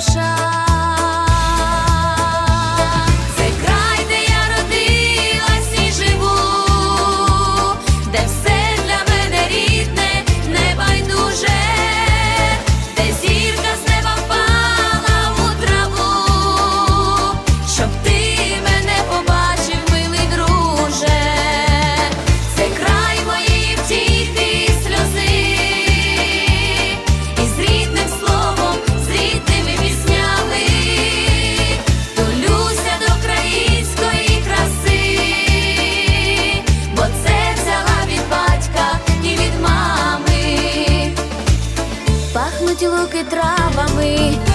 伤。Травами,